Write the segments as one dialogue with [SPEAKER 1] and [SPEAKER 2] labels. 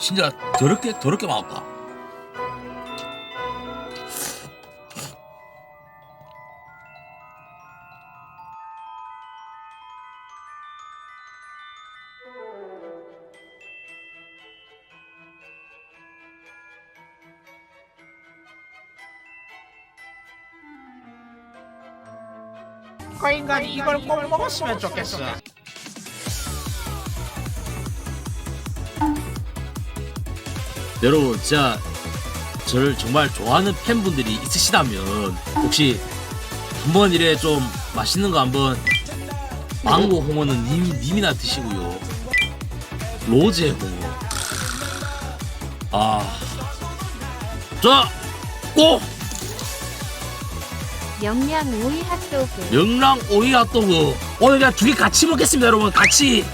[SPEAKER 1] 진짜 더럽게 더럽게 맛없다.
[SPEAKER 2] 그 인간이 이걸 꼭 먹었으면 좋겠어.
[SPEAKER 1] 여러분 진짜 저를 정말 좋아하는 팬분들이 있으시다면 혹시 한번 이래 좀 맛있는 거 한번 망고 홍어는 님, 님이나 드시고요. 로제 홍어. 아. 자, 꼭
[SPEAKER 3] 영양 오이 핫도그.
[SPEAKER 1] 명랑 오이 핫도그. 오늘 그냥 두 개 같이 먹겠습니다 여러분. 같이.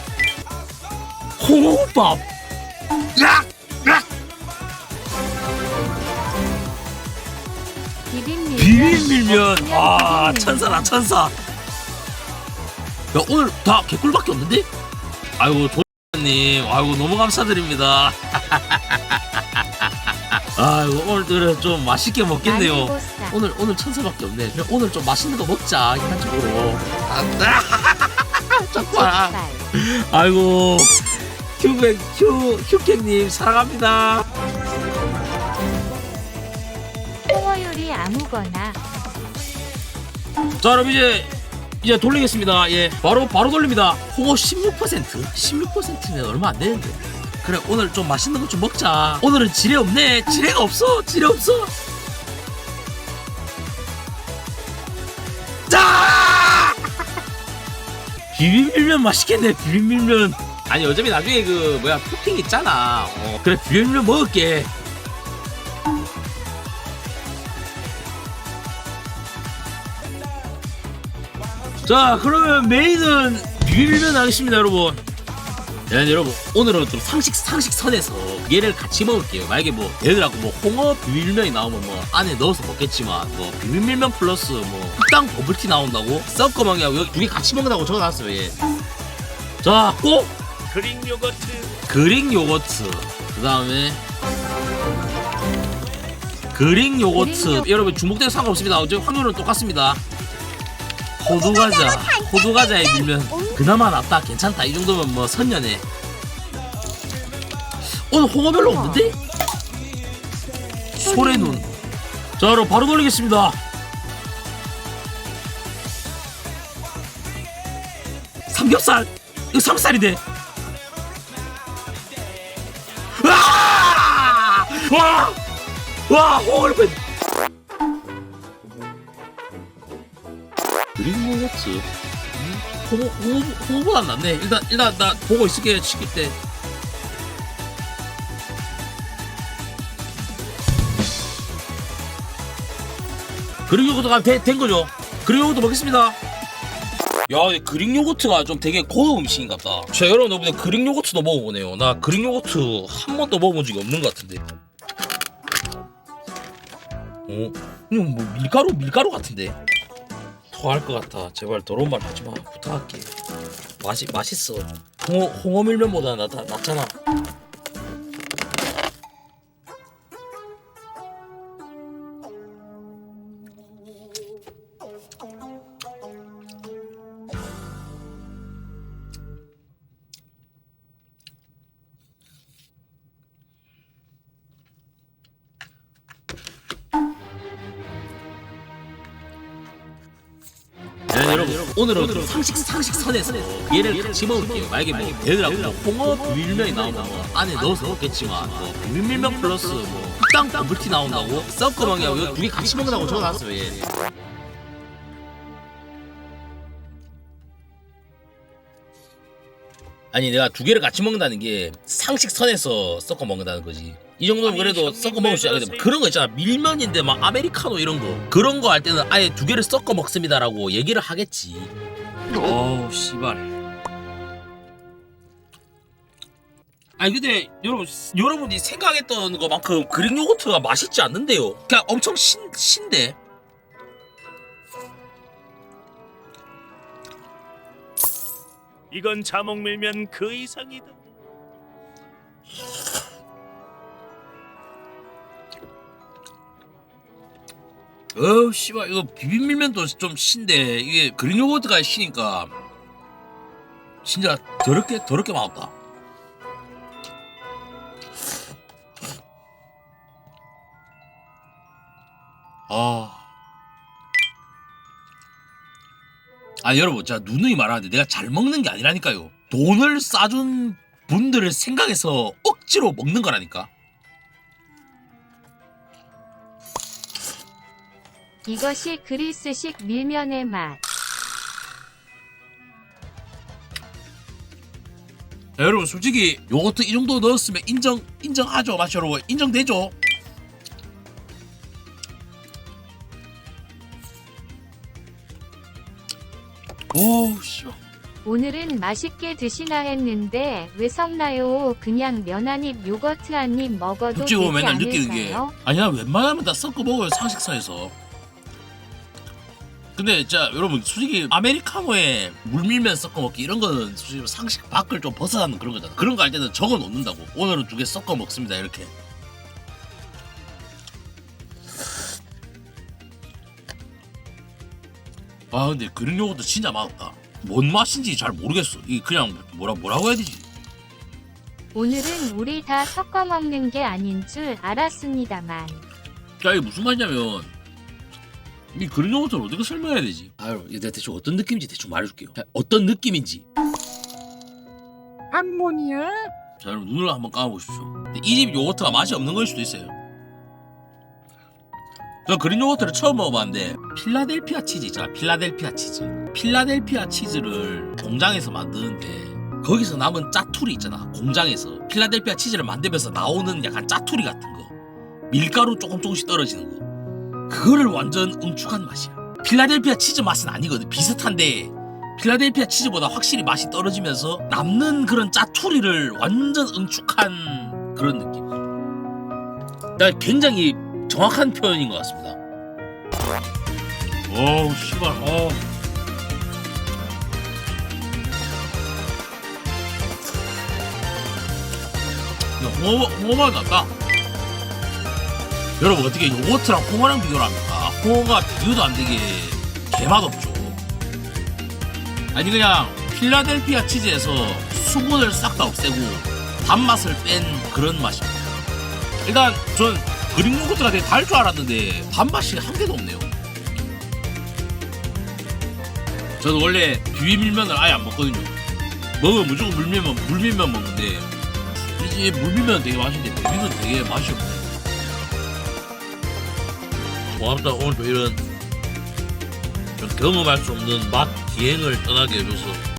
[SPEAKER 1] 홍어밥. 야!
[SPEAKER 3] 비빔밀면
[SPEAKER 1] 비빔 밀면. 아. 천사다 천사. 야 오늘 다 개꿀밖에 없는데? 아이고 도님. 아이고 너무 감사드립니다. 아이고 오늘 그래 좀 맛있게 먹겠네요. 오늘 오늘 천사밖에 없네. 오늘 좀 맛있는 거 먹자 인간적으로. 안다 정말 아이고 휴백 휴 휴객님 사랑합니다
[SPEAKER 3] 요리 아무거나.
[SPEAKER 1] 자 그럼 이제 이제 돌리겠습니다. 예 바로 바로 돌립니다. 홍어 16% 16%면 얼마 안 되는데. 그래 오늘 좀 맛있는 거 좀 먹자. 오늘은 지뢰 없네. 지뢰가 없어. 지뢰 없어. 자! 비빔밀면 맛있겠네 비빔밀면. 아니 어차피 나중에 그 뭐야 토핑 있잖아. 어, 그래 비빔밀면 먹을게 자 그러면 메인은 비빔면 하겠습니다 여러분. 야, 여러분 오늘은 좀 상식 상식 선에서 얘를 같이 먹을게요. 만약에 뭐 들어 뭐 홍어 비빔면이 나오면 뭐 안에 넣어서 먹겠지만 뭐 비빔밀면 플러스 뭐 식당 버블티 나온다고? 섞어 먹냐고 여기 두개 같이 먹는다고 적어놨어요 얘. 자꼭
[SPEAKER 4] 그릭 요거트.
[SPEAKER 1] 그릭 요거트. 그 다음에 그릭 요거트. 여러분 중복된 상관없습니다. 어차피 확률은 똑같습니다 호두 과자 호두 과자에 밀면 그나마 낫다 괜찮다. 이 정도면 뭐 선녀네 오늘 홍어 별로 없는데? 소래 눈자 여러분 바로 돌리겠습니다. 삼겹살. 이거 삼겹살이네 와! 와! 와, 홍어를 그린 뭐였지? 홍어, 홍어, 홍어보다 낫네. 일단, 일단, 나 보고 있을게, 시킬 때. 그릭 요거트가 된, 된 거죠? 그릭 요거트 먹겠습니다. 야, 이 그릭 요거트가 좀 되게 고급 음식인 것 같다. 자, 여러분, 여러분들 그릭 요거트도 먹어보네요. 나 그릭 요거트 한 번도 먹어본 적이 없는 것 같은데. 어? 이거 뭐 밀가루 밀가루 같은데. 토할 것 같아. 제발 더러운 말 하지 마. 부탁할게. 맛이 맛있어. 홍어 홍어 밀면보다 나 낫잖아. 네, 여러분 오늘은 좀 상식 상식 선에서 얘를 같이 먹을게요. 만약에 뭐 들어 뭐 홍어 비빔면이 나오면 뭐 안에 넣어서 먹겠지만 뭐 비빔면 플러스 뭐 식당 버블티 나온다고 섞어 먹냐고 이거 두개 같이 먹는다고 적어놨어요. 얘. 아니 내가 두 개를 같이 먹는다는 게 상식 선에서 섞어 먹는다는 거지. 이 정도면
[SPEAKER 4] 아니,
[SPEAKER 1] 그래도 섞어 먹을 수
[SPEAKER 4] 그러세요?
[SPEAKER 1] 그런 거 있잖아 밀면인데 막 아메리카노 이런 거 그런 거 할 때는 아예 두 개를 섞어 먹습니다라고 얘기를 하겠지. 어우 씨발. 아니 근데 여러분 여러분이 생각했던 것만큼 그릭 요거트가 맛있지 않는데요. 그냥 엄청 신 신데.
[SPEAKER 4] 이건 자몽 밀면 그 이상이다.
[SPEAKER 1] 어 씨발 이거 비빔밀면도 좀 신데 이게 그린 요거트가 시니까 진짜 더럽게 더럽게 맛없다. 아. 아 여러분 제가 누누이 말하는데 내가 잘 먹는 게 아니라니까요. 돈을 싸준 분들을 생각해서 억지로 먹는 거라니까.
[SPEAKER 3] 이것이 그리스식 밀면의 맛.
[SPEAKER 1] 자, 여러분 솔직히 요거트 이 정도 넣었으면 인정 인정하죠 맞죠 여러분. 인정되죠
[SPEAKER 3] 오늘은 맛있게 드시나 했는데 왜 섞나요? 그냥 면 한 입 요거트 한 입 먹어도 되지
[SPEAKER 1] 맨날 느끼는 게.
[SPEAKER 3] 않을까요?
[SPEAKER 1] 아니야 웬만하면 다 섞어 먹어요 상식선에서. 근데 진짜 여러분 솔직히 아메리카노에 물밀면 섞어 먹기 이런 거는 솔직히 상식 밖을 좀 벗어나는 그런 거잖아. 그런 거 할 때는 적어 놓는다고. 오늘은 두 개 섞어 먹습니다 이렇게. 아 근데 그런 요것도 진짜 맛없다 뭔 맛인지 잘 모르겠어 이 그냥 뭐라 뭐라고 해야 되지
[SPEAKER 3] 오늘은 우리 다 섞어 먹는 게 아닌 줄 알았습니다만.
[SPEAKER 1] 자 이게 무슨 말이냐면 이 그린 요거트를 어떻게 설명해야 되지? 아유 내가 대충 어떤 느낌인지 대충 말해줄게요 자, 어떤 느낌인지
[SPEAKER 2] 할머니야?
[SPEAKER 1] 자 여러분 눈을 한번 감아보십시오 근데 이집 요거트가 맛이 없는 걸 수도 있어요 저 그린 요거트를 처음 먹어봤는데 필라델피아 치즈 있잖아 필라델피아 치즈. 필라델피아 치즈를 공장에서 만드는데 거기서 남은 짜투리 있잖아 공장에서. 필라델피아 치즈를 만들면서 나오는 약간 짜투리 같은 거. 밀가루 조금 조금씩 떨어지는 거. 그거를 완전 응축한 맛이야. 필라델피아 치즈 맛은 아니거든 비슷한데 필라델피아 치즈보다 확실히 맛이 떨어지면서 남는 그런 짜투리를 완전 응축한 그런 느낌. 나 굉장히 정확한 표현인 것 같습니다. 어우 씨발 어. 야, 홍어 홍어맛 났다. 여러분 어떻게 요거트랑 홍어랑 비교를 합니까? 홍어가 비교도 안 되게 개맛 없죠. 아니 그냥 필라델피아 치즈에서 수분을 싹 다 없애고 단맛을 뺀 그런 맛입니다. 일단 전 그릭 요거트가 되게 달줄 알았는데 단맛이 한 개도 없네요. 저는 원래 비빔밀면을 아예 안 먹거든요. 먹으면 무조건 물밀면 물밀면 먹는데 이제 물밀면 되게 맛있는데 비빔은 되게 맛이 없네. 고맙다 오늘도 이런 좀 경험할 수 없는 맛 기행을 떠나게 해줘서